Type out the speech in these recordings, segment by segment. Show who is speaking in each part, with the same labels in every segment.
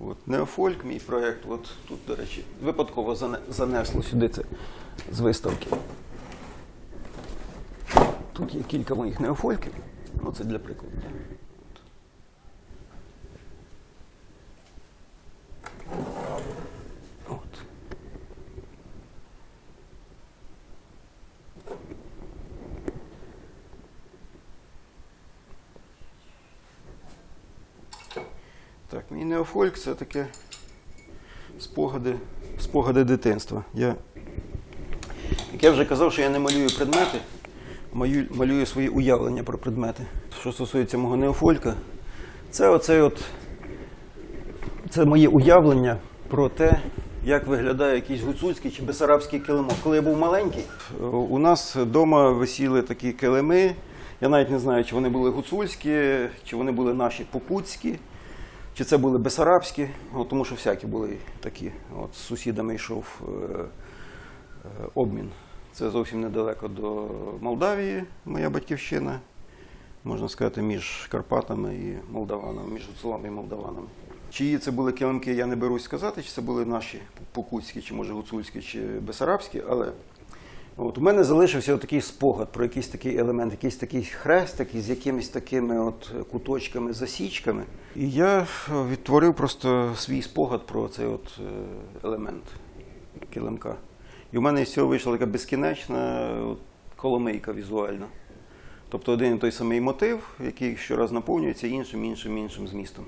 Speaker 1: От, Неофольк, мій проєкт, от тут, до речі, випадково занесло сюди це з виставки. Тут є кілька моїх неофольків. Ну, це для прикладу. От. Так, мій неофольк це таке спогади, спогади дитинства. Я, як я вже казав, що я не малюю предмети, малюю, малюю свої уявлення про предмети. Що стосується мого неофолька, це оцей от, це моє уявлення про те, як виглядає якийсь гуцульський чи бесарабський килимок. Коли я був маленький, у нас вдома висіли такі килими. Я навіть не знаю, чи вони були гуцульські, чи вони були наші попутські. Чи це були бесарабські, от, тому що всякі були такі. От, з сусідами йшов е, е, обмін. Це зовсім недалеко до Молдавії, моя батьківщина. Можна сказати, між Карпатами і Молдаванами, між гуцулами і Молдаванами. Чиї це були килимки, я не берусь сказати, чи це були наші покутські, чи може гуцульські, чи бесарабські, але От, у мене залишився такий спогад про якийсь такий елемент, якийсь такий хрестик із якимись такими от куточками, засічками. І я е, відтворив просто свій спогад про цей от е, елемент килимка. І в мене з цього вийшла така безкінечна коломийка візуальна. Тобто один і той самий мотив, який щораз наповнюється іншим, іншим, іншим змістом.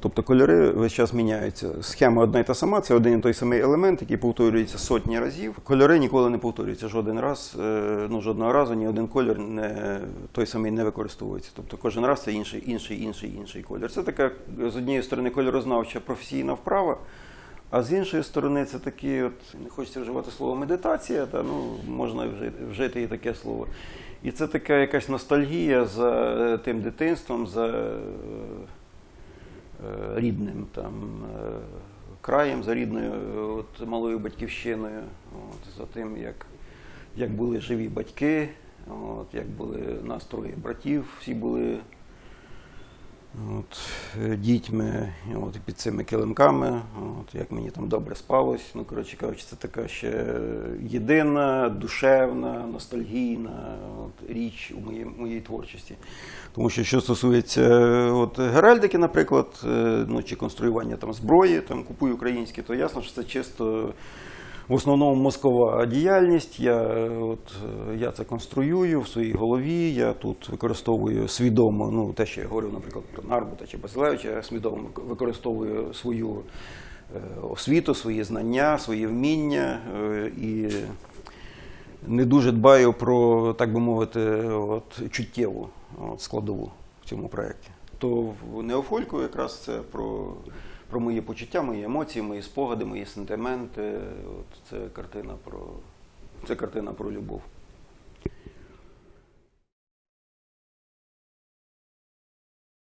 Speaker 1: Тобто кольори весь час міняються. Схема одна і та сама, це один і той самий елемент, який повторюється сотні разів. Кольори ніколи не повторюються жоден раз, е, ну жодного разу ні один колір не, той самий не використовується. Тобто кожен раз це інший, інший, інший, інший колір. Це така з однієї сторони кольорознавча професійна вправа. А з іншої сторони, це такі, от не хочеться вживати слово медитація, та ну можна вжити, вжити і таке слово. І це така якась ностальгія за е, тим дитинством, за е, рідним там е, краєм, за рідною е, от, малою батьківщиною, от, за тим, як, як були живі батьки, от, як були настрої братів, всі були от, е, дітьми, от, під цими килимками, от, як мені там добре спалось. Ну, коротше кажучи, це така ще єдина, душевна, ностальгійна от, річ у моїй, моїй творчості. Тому що що стосується от, геральдики, наприклад, е, ну, чи конструювання там, зброї, там, купую українські, то ясно, що це чисто в основному мозкова діяльність. Я, от, я це конструюю в своїй голові. Я тут використовую свідомо, ну те, що я говорю, наприклад, про Нарбута чи Басилевича, я свідомо використовую свою е, освіту, свої знання, свої вміння е, і не дуже дбаю про, так би мовити, от, чуттєву от, складову в цьому проєкті. То в Неофольку якраз це про, про мої почуття, мої емоції, мої спогади, мої сентименти. От, це картина про це картина про любов.